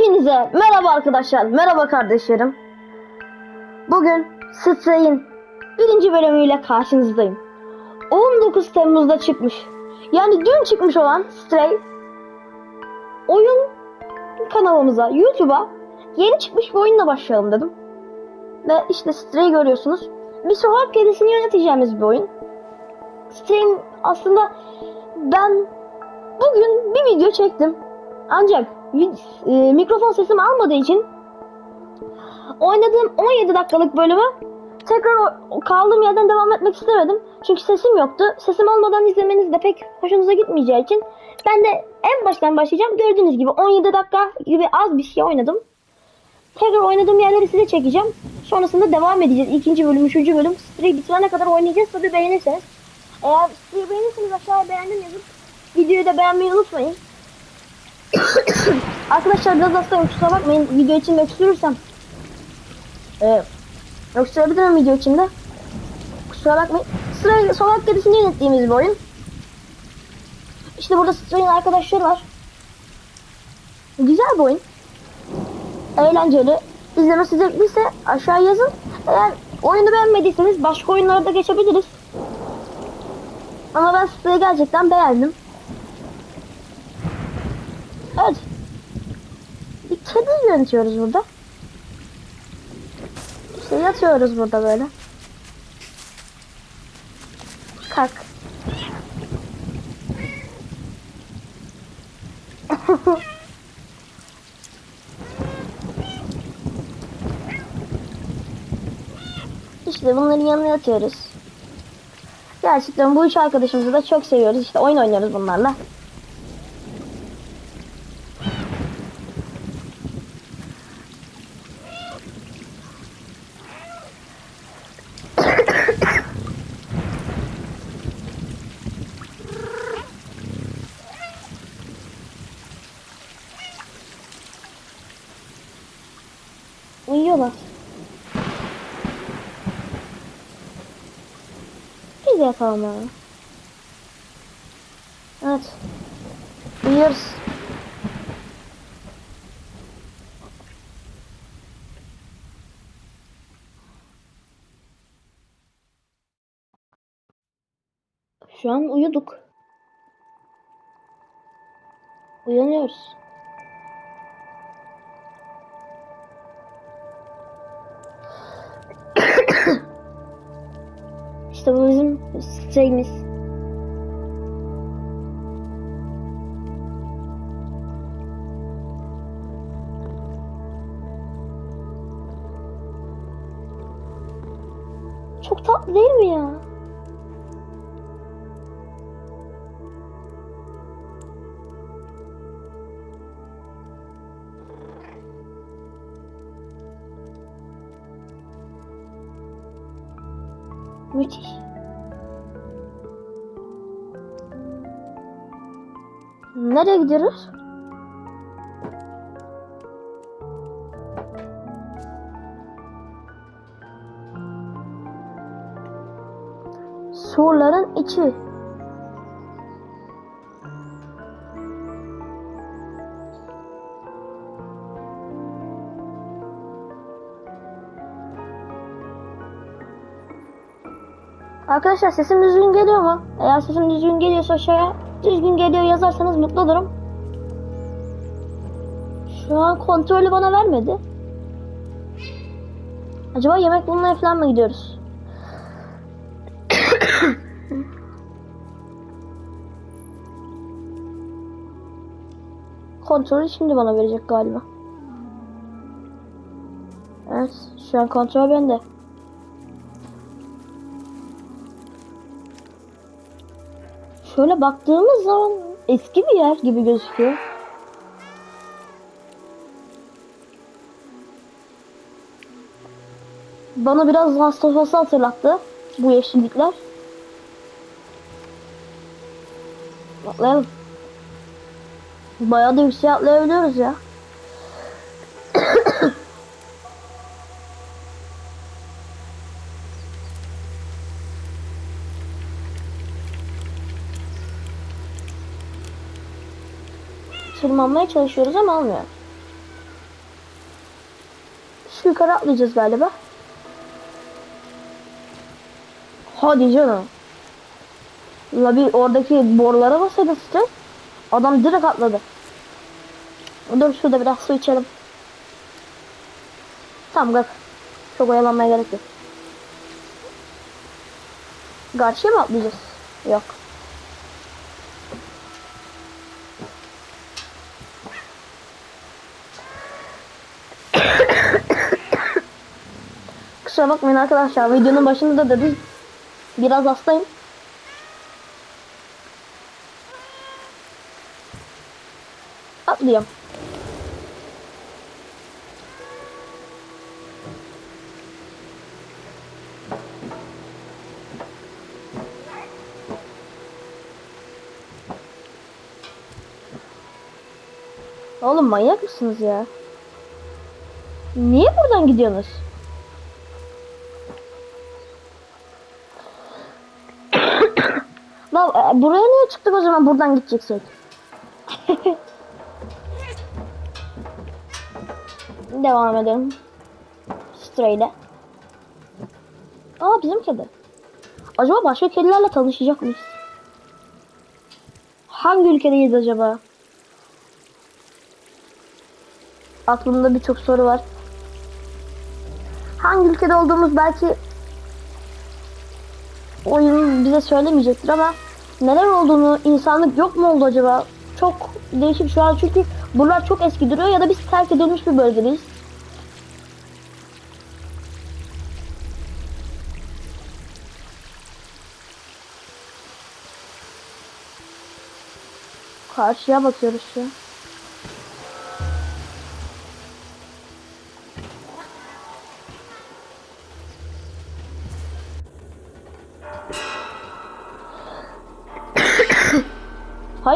Hepinize merhaba arkadaşlar, merhaba kardeşlerim. Bugün Stray'in birinci bölümüyle karşınızdayım. 19 Temmuz'da çıkmış. Yani dün çıkmış olan Stray oyun kanalımıza, YouTube'a yeni çıkmış bir oyunla başlayalım dedim. Ve işte Stray'i görüyorsunuz. Bir sokak kedisini yöneteceğimiz bir oyun. Stray'in aslında ben bugün bir video çektim. Ancak e, mikrofon sesimi almadığı için oynadığım 17 dakikalık bölümü tekrar kaldığım yerden devam etmek istemedim. Çünkü sesim yoktu. Sesim olmadan izlemeniz de pek hoşunuza gitmeyeceği için ben de en baştan başlayacağım. Gördüğünüz gibi 17 dakika gibi az bir şey oynadım. Tekrar oynadığım yerleri size çekeceğim. Sonrasında devam edeceğiz. İkinci bölüm, üçüncü bölüm. Stray bitirene kadar oynayacağız. Tabi beğenirseniz. Eğer Stray beğenirseniz aşağıya beğendim yazıp videoyu da beğenmeyi unutmayın. Arkadaşlar biraz hastayım kusura bakmayın video içinde öksürürsem. Ee, öksürebilirim video içinde. Kusura bakmayın. Sıra sokak kedisini yönettiğimiz bir oyun. İşte burada Stray'in arkadaşları var. Güzel bir oyun. Eğlenceli. İzlemesi zevkliyse aşağı yazın. Eğer oyunu beğenmediyseniz başka oyunlara da geçebiliriz. Ama ben Stray'i gerçekten beğendim. Evet. Bir kedi yönetiyoruz burada. İşte yatıyoruz burada böyle. Kalk. işte bunların yanına yatıyoruz. Gerçekten bu üç arkadaşımızı da çok seviyoruz. İşte oyun oynuyoruz bunlarla. Yani. Evet. Uyuyoruz. Şu an uyuduk. Uyanıyoruz. İşte bu şeyimiz. Çok tatlı değil mi ya? Nereye gidiyoruz? Surların içi. Arkadaşlar sesim düzgün geliyor mu? Eğer sesim düzgün geliyorsa aşağıya düzgün geliyor yazarsanız mutlu olurum. Şu an kontrolü bana vermedi. Acaba yemek bulmaya falan mı gidiyoruz? Kontrolü şimdi bana verecek galiba. Evet, şu an kontrol bende. Şöyle baktığımız zaman eski bir yer gibi gözüküyor. Bana biraz Last of Us'ı hatırlattı bu yeşillikler. Atlayalım. Bayağı da yükseğe atlayabiliyoruz ya. Tırmanmaya çalışıyoruz ama olmuyor. Şu yukarı atlayacağız galiba. Hadi canım. La bir oradaki borulara basaydı sıcak. Adam direkt atladı. Dur şurada biraz su içelim. Tamam kalk. Çok oyalanmaya gerek yok. Karşıya mı atlayacağız? Yok. Kusura bakmayın arkadaşlar. Videonun başında da dedim. Biraz hastayım. Atlayayım. Oğlum manyak mısınız ya? Niye buradan gidiyorsunuz? Lan e, buraya niye çıktık o zaman buradan gideceksek? Devam edelim. Stray'le. Aa bizim kedi. Acaba başka kedilerle tanışacak mıyız? Hangi ülkedeyiz acaba? Aklımda birçok soru var. Hangi ülkede olduğumuz belki oyun bize söylemeyecektir ama neler olduğunu, insanlık yok mu oldu acaba? Çok değişik şu an çünkü buralar çok eski duruyor ya da biz terk edilmiş bir bölgedeyiz. Karşıya bakıyoruz şu an.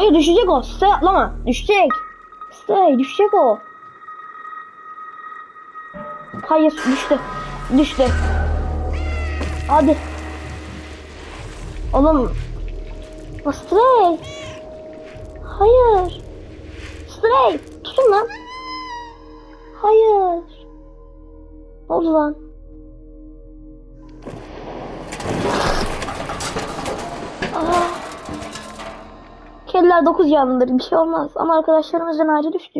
Hayır düşecek o. Stay atlama. Düşecek. Stay düşecek o. Hayır düştü. Düştü. Hadi. Oğlum. O Stray. Hayır. Stray. Tutun lan. Hayır. Ne oldu lan? Kediler 9 yanlıdır bir şey olmaz ama arkadaşlarımızın ağacı düştü.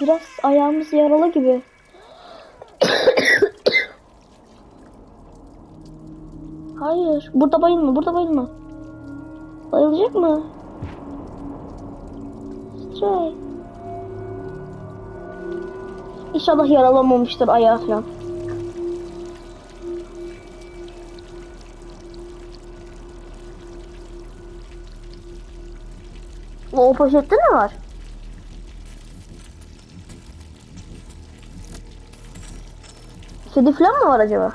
Biraz ayağımız yaralı gibi. Hayır, burada bayılma, burada bayılma. Bayılacak mı? Stray. İnşallah yaralanmamıştır ayağı falan. O poşette ne var? Kedi falan mı var acaba?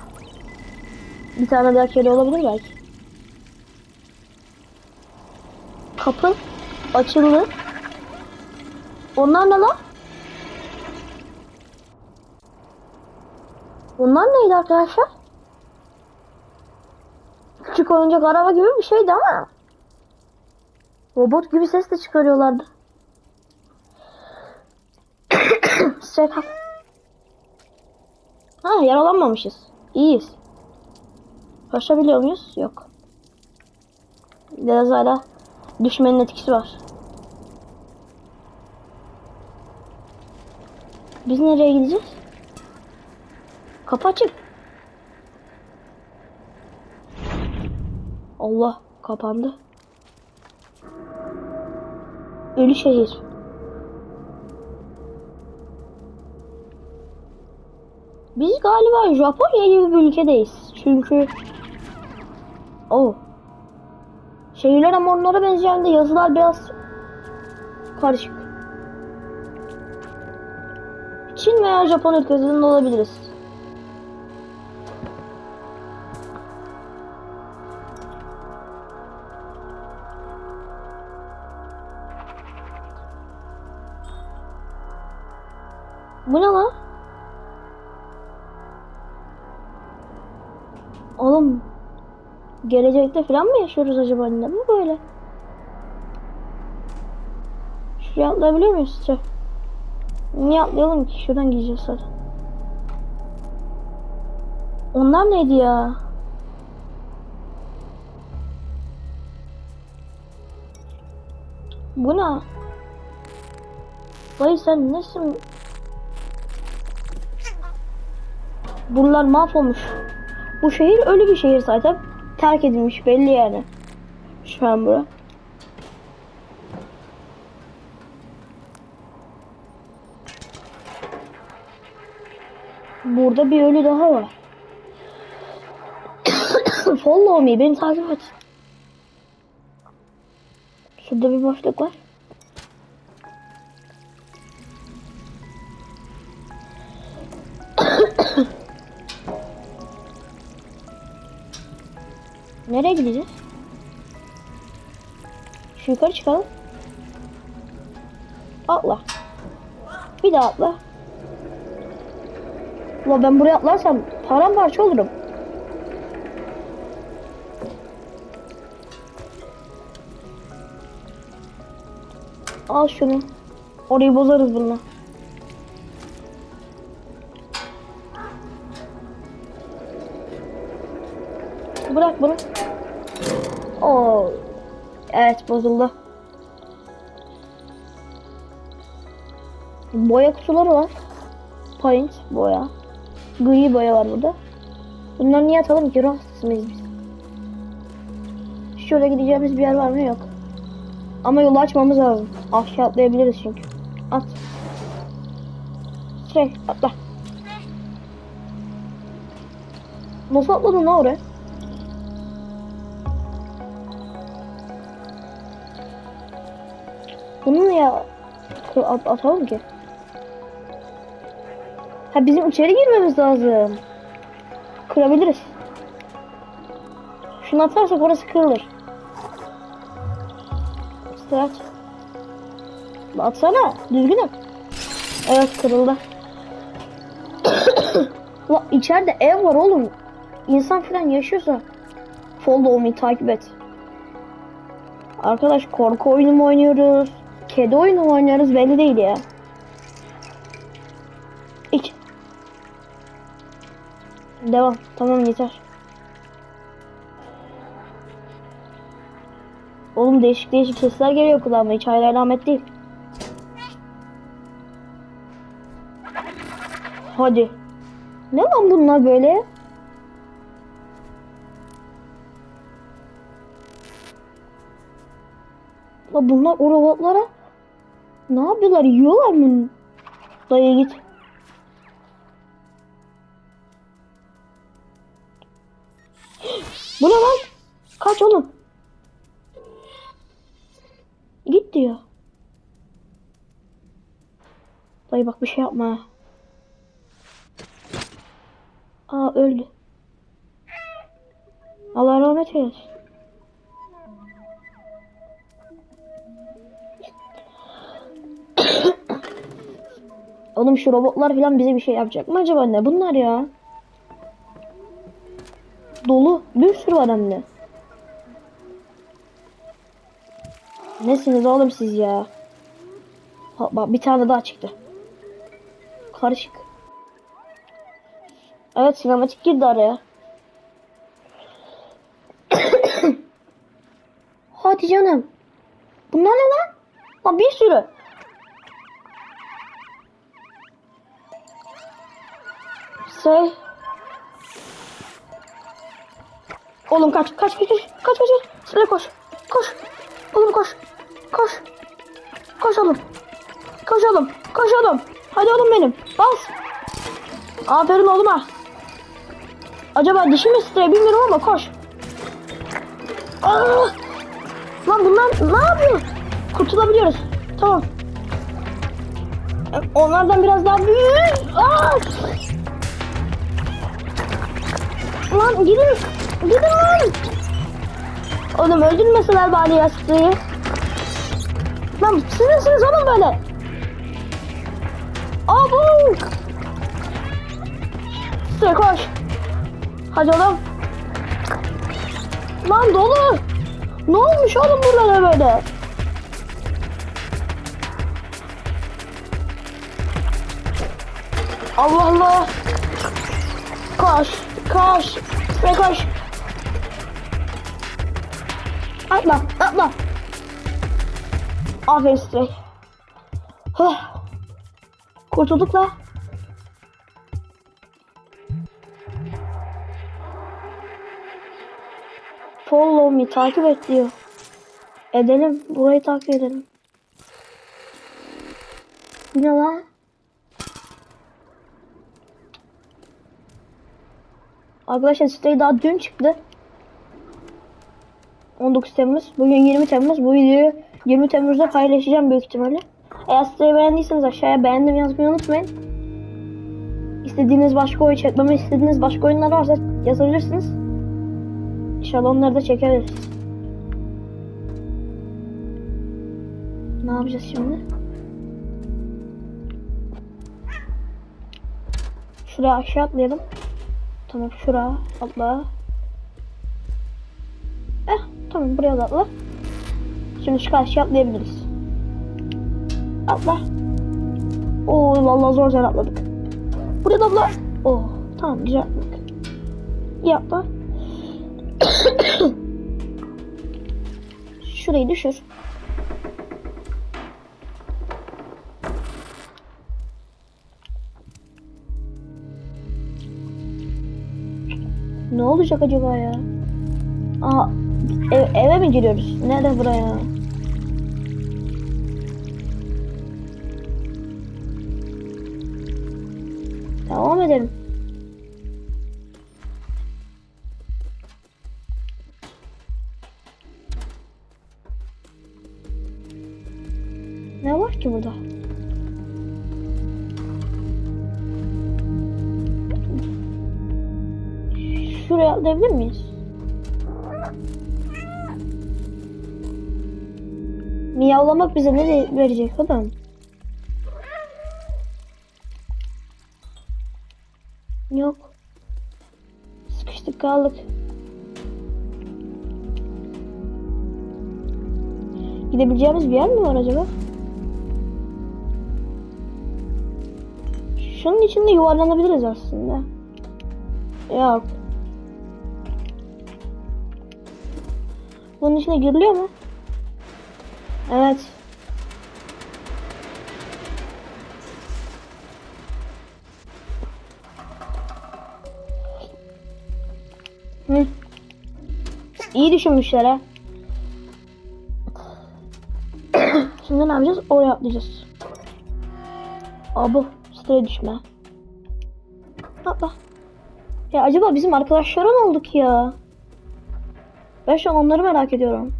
Bir tane daha kedi olabilir belki. Kapı açıldı. Onlar ne lan? Bunlar neydi arkadaşlar? Küçük oyuncak araba gibi bir şeydi ama. Robot gibi ses de çıkarıyorlardı. Sekap. Ha yaralanmamışız. İyiyiz. Koşabiliyor muyuz? Yok. Biraz hala düşmenin etkisi var. Biz nereye gideceğiz? Kapı açık. Allah kapandı. Ölü şehir. Biz galiba Japonya gibi bir ülkedeyiz. Çünkü o şehirler ama onlara benzeyen de yazılar biraz karışık. Çin veya Japon ülkesinden olabiliriz. Bu ne lan? Oğlum gelecekte falan mı yaşıyoruz acaba ne mi böyle? Şuraya atlayabiliyor muyuz sizce? Niye atlayalım ki? Şuradan gideceğiz zaten. Onlar neydi ya? Bu ne? Dayı sen nesin? Buralar mahvolmuş. Bu şehir ölü bir şehir zaten. Terk edilmiş belli yani. Şu an bura. Burada bir ölü daha var. Follow me, beni takip et. Şurada bir boşluk var. Nereye gideceğiz? Şu yukarı çıkalım. Atla. Bir daha atla. Ulan ben buraya atlarsam paramparça olurum. Al şunu. Orayı bozarız bununla. Bırak bunu. Oo. Evet bozuldu. Boya kutuları var. Paint boya. Gri boya var burada. Bunları niye atalım ki? Rahatsız mıyız biz? Şurada gideceğimiz bir yer var mı? Yok. Ama yolu açmamız lazım. Aşağı atlayabiliriz çünkü. At. Şey atla. Nasıl atladın lan oraya? Bunu niye at atalım ki? Ha bizim içeri girmemiz lazım. Kırabiliriz. Şunu atarsak orası kırılır. Sırat. Atsana. Düzgün at. Evet kırıldı. La içeride ev var oğlum. İnsan falan yaşıyorsa follow me takip et. Arkadaş korku oyunu mu oynuyoruz? Kedi oyunu mu oynuyoruz belli değil ya. Devam. Tamam yeter. Oğlum değişik değişik sesler geliyor kulağıma. Hiç hayır alamet değil. Hadi. Ne lan bunlar böyle? La bunlar o robotlara ne yapıyorlar? Yiyorlar mı? Dayı git. Bu ne lan? Kaç oğlum? Git diyor. Dayı bak bir şey yapma. Aa öldü. Allah rahmet eylesin. Oğlum şu robotlar falan bize bir şey yapacak mı acaba ne bunlar ya? Dolu. Bir sürü var hem de. Nesiniz oğlum siz ya? Bak bir tane daha çıktı. Karışık. Evet sinematik girdi araya. Hadi canım. Bunlar ne lan? Lan bir sürü. Say. Oğlum kaç kaç kaç kaç kaç. Söyle koş. Koş. Oğlum koş. Koş. Koş oğlum. Koş oğlum. Koş oğlum. Hadi oğlum benim. Bas. Aferin oğluma. Acaba dişi mi titriyor bilmiyorum ama koş. Aa! Lan bunlar ne yapıyor? Kurtulabiliyoruz. Tamam. Onlardan biraz daha büyük. Aa! Lan gidin. Gidin. Oğlum öldürmeseler bari yastığı. Lan siz nesiniz oğlum böyle? Abu! Size koş. Hadi oğlum. Lan dolu. Ne olmuş oğlum buralara böyle? Allah Allah. Koş, koş ve koş. Atla, atla. Aferin Stray. Huh. Kurtulduk la. Follow me takip et diyor. Edelim. Burayı takip edelim. Ne lan? Arkadaşlar siteyi daha dün çıktı. 19 Temmuz. Bugün 20 Temmuz. Bu videoyu 20 Temmuz'da paylaşacağım büyük ihtimalle. Eğer siteyi beğendiyseniz aşağıya beğendim yazmayı unutmayın. İstediğiniz başka oyun çekmemi istediğiniz başka oyunlar varsa yazabilirsiniz. İnşallah onları da çekeriz. Ne yapacağız şimdi? Şuraya aşağı atlayalım. Tamam şuraya atla. Eh tamam buraya da atla. Şimdi şu karşıya atlayabiliriz. Atla. Oo vallahi zor zor atladık. Buraya da atla. Oh tamam güzel atladık. İyi atla. Şurayı düşür. Ne olacak acaba ya? Aa, ev- eve mi giriyoruz? Nerede buraya? Devam edelim. Miyavlamak bize ne verecek oğlum? Yok. Sıkıştık kaldık. Gidebileceğimiz bir yer mi var acaba? Şunun içinde yuvarlanabiliriz aslında. Yok. Bunun içine giriliyor mu? Evet. Hı. İyi düşünmüşler ha. Şimdi ne yapacağız? Oraya atlayacağız. Abo, sıraya düşme. Atla. Ya acaba bizim arkadaşlara ne olduk ya? Ben şu an onları merak ediyorum.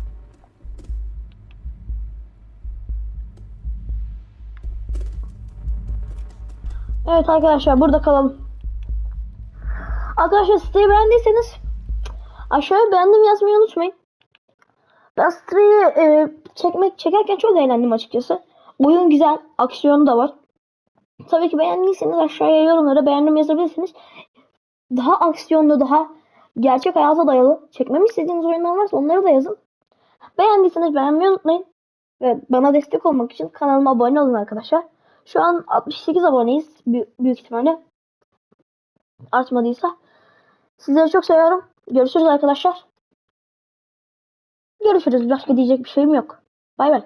Arkadaşlar burada kalalım. Arkadaşlar siteyi beğendiyseniz aşağıya beğendim yazmayı unutmayın. Ben siteyi e, çekmek çekerken çok eğlendim açıkçası. Oyun güzel, aksiyonu da var. Tabii ki beğendiyseniz aşağıya yorumlara beğendim yazabilirsiniz. Daha aksiyonlu, daha gerçek hayata dayalı çekmemi istediğiniz oyunlar varsa onları da yazın. Beğendiyseniz beğenmeyi unutmayın. Ve bana destek olmak için kanalıma abone olun arkadaşlar. Şu an 68 aboneyiz büyük, ihtimalle. Artmadıysa. Sizleri çok seviyorum. Görüşürüz arkadaşlar. Görüşürüz. Başka diyecek bir şeyim yok. Bay bay.